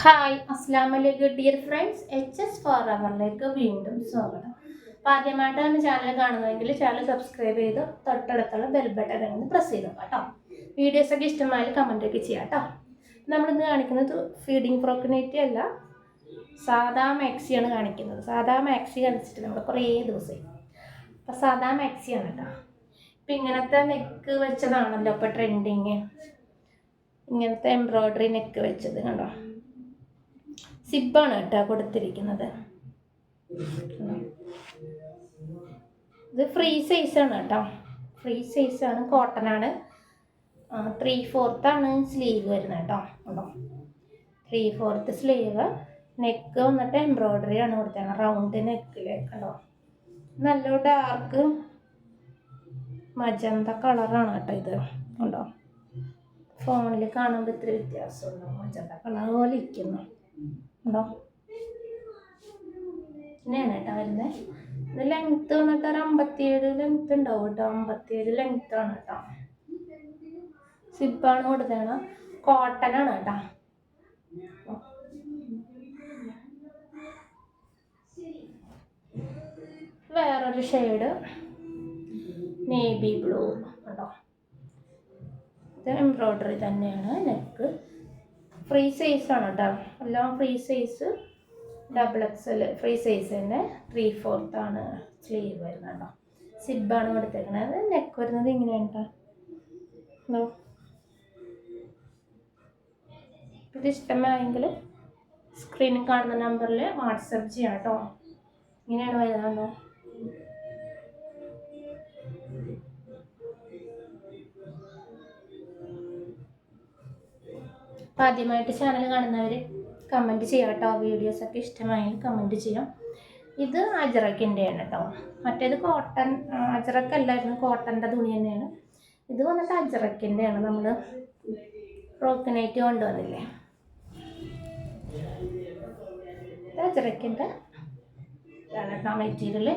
Hi അസ്സാം വലൈക്കും dear friends H S for അവറിലേക്ക് വീണ്ടും സ്വാഗതം. അപ്പോൾ ആദ്യമായിട്ടാണ് ചാനൽ കാണുന്നതെങ്കിൽ ചാനൽ സബ്സ്ക്രൈബ് ചെയ്ത് തൊട്ടടുത്തുള്ള ബെൽ ബട്ടൺ ഒന്ന് പ്രസ് ചെയ്തു കേട്ടോ വീഡിയോസൊക്കെ ഇഷ്ടമായാലും കമന്റൊക്കെ ചെയ്യാം കേട്ടോ നമ്മളിന്ന് കാണിക്കുന്നത് ഫീഡിങ് പ്രോക്കിനേറ്റി അല്ല സാധാ മാക്സിയാണ് കാണിക്കുന്നത്. സാധാ മാക്സി കാണിച്ചിട്ട് നമ്മൾ കുറേ ദിവസമായി. അപ്പോൾ സാധാ മാക്സിയാണ് കേട്ടോ ഇപ്പം ഇങ്ങനത്തെ നെക്ക് വെച്ചതാണല്ലോ ഇപ്പോൾ ട്രെൻഡിങ് ഇങ്ങനത്തെ എംബ്രോയ്ഡറി നെക്ക് വെച്ചത് കണ്ടോ? സിബാണ് കേട്ടോ കൊടുത്തിരിക്കുന്നത്. ഇത് ഫ്രീ സൈസ് ആണ് കേട്ടോ. ഫ്രീ സൈസ് ആണ് കോട്ടൺ ആണ്. ത്രീ ആണ് സ്ലീവ് വരുന്നത് കേട്ടോ. ഉണ്ടോ? Three fourth sleeve. നെക്ക് വന്നിട്ട് എംബ്രോയ്ഡറി ആണ് കൊടുത്തത് റൗണ്ട് നെക്കിൽ കണ്ടോ? നല്ല ഡാർക്ക് മജന്ത കളറാണ് കേട്ടോ ഇത്. ഉണ്ടോ? ഫോണിൽ കാണുമ്പോൾ ഇത്തിരി വ്യത്യാസമുണ്ടോ. മജന്ത കളർ പോലെ ഇരിക്കുന്നു. ഉണ്ടോ? ഇങ്ങനെയാണ് കേട്ടോ വരുന്നത് ഇത് ലെങ്ത്ത് വന്നിട്ട് ഒരു അമ്പത്തിയേഴ് ലെങ്ത്ത് ഉണ്ടാവും കേട്ടോ. അമ്പത്തിയേഴ് ആണ് കേട്ടോ. സിബാണ് കൊടുത്തേണ കോട്ടനാണ് കേട്ടോ. വേറൊരു ഷെയ്ഡ് നേവി ബ്ലൂ കേട്ടോ ഇത് എംബ്രോയ്ഡറി തന്നെയാണ്. നെക്ക് ഫ്രീ സൈസ് ആണ് കേട്ടോ എല്ലാം free size double XL free size തന്നെ. ത്രീ ഫോർത്ത് ആണ് സ്ലീവ് വരുന്നത് കേട്ടോ സിബാണ് കൊടുത്തേക്കുന്നത് നെക്ക് വരുന്നത് ഇങ്ങനെയാണ് കേട്ടോ ഇത്. ഇഷ്ടമായെങ്കിൽ സ്ക്രീനിൽ കാണുന്ന നമ്പറിൽ വാട്സപ്പ് ചെയ്യാം കേട്ടോ ഇങ്ങനെയാണ് വരുന്നതെന്നോ അപ്പോൾ ആദ്യമായിട്ട് ചാനൽ കാണുന്നവർ കമന്റ് ചെയ്യാം കേട്ടോ വീഡിയോസൊക്കെ ഇഷ്ടമായി കമന്റ് ചെയ്യാം. ഇത് അജറക്കിന്റെയാണ് കേട്ടോ മറ്റേത് കോട്ടൺ അജറക്കല്ലായിരുന്നു കോട്ടന്റെ തുണി തന്നെയാണ്. ഇത് വന്നിട്ട് അജറക്കിന്റെയാണ് നമ്മൾ റോക്കിനായിട്ട് കൊണ്ടുവന്നില്ലേ? അജറക്കിന്റെ മെറ്റീരിയൽ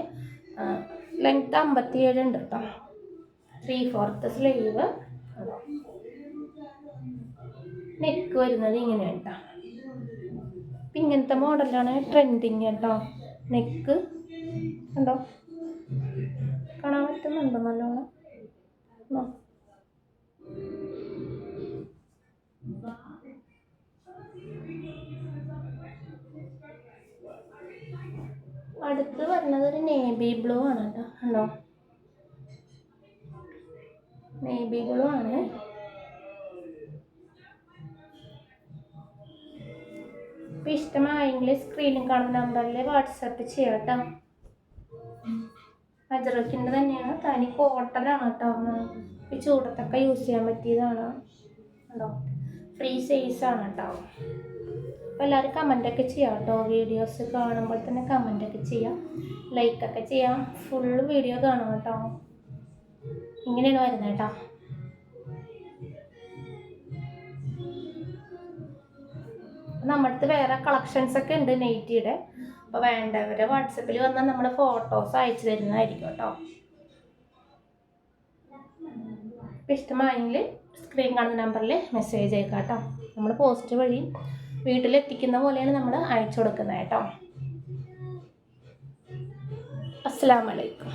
ലെങ്ത്ത് അമ്പത്തിയേഴ് ഉണ്ട് കേട്ടോ ത്രീ ഫോർത്ത് സ്ലീവ് നെക്ക് വരുന്നത് ഇങ്ങനെയാണ് കേട്ടോ. ഇങ്ങനത്തെ മോഡലാണ് ട്രെൻഡിങ് കേട്ടോ. നെക്ക് കണ്ടോ? കാണാൻ പറ്റുന്നുണ്ടോ നല്ലോണം? അടുത്ത് വരുന്നത് ഒരു നേവി ബ്ലൂ ആണ് കേട്ടോ. കണ്ടോ? നേവി ബ്ലൂ ആണ്. ഇപ്പം ഇഷ്ടമായെങ്കിൽ സ്ക്രീനിൽ കാണുന്ന നമ്പറിൽ വാട്സപ്പ് ചെയ്യാം കേട്ടോ അജറക്കിന്റെ തന്നെയാണ്. തനി കോട്ടനാണ് കേട്ടോ ഈ ചൂടത്തൊക്കെ യൂസ് ചെയ്യാൻ പറ്റിയതാണ്. കേട്ടോ ഫ്രീ സൈസാണ് കേട്ടോ അപ്പോൾ എല്ലാവരും കമന്റൊക്കെ ചെയ്യാം കേട്ടോ വീഡിയോസ് കാണുമ്പോൾ തന്നെ കമന്റൊക്കെ ചെയ്യാം. ലൈക്കൊക്കെ ചെയ്യാം. ഫുൾ വീഡിയോ കാണാം കേട്ടോ ഇങ്ങനെയാണ് വരുന്നത് കേട്ടോ നമ്മുടെ വേറെ കളക്ഷൻസ് ഒക്കെ ഉണ്ട് നെയ്റ്റിയുടെ. അപ്പോൾ വേണ്ടവരെ വാട്സപ്പിൽ വന്നാൽ നമ്മൾ ഫോട്ടോസ് അയച്ചു തരുന്നതായിരിക്കും കേട്ടോ. ഇഷ്ടമായെങ്കിൽ സ്ക്രീൻ കാണുന്ന നമ്പറിൽ മെസ്സേജ് അയക്കാം കേട്ടോ. നമ്മൾ പോസ്റ്റ് വഴി വീട്ടിലെത്തിക്കുന്ന പോലെയാണ് നമ്മൾ അയച്ചു കൊടുക്കുന്നത് കേട്ടോ. അസ്സാം വലൈക്കും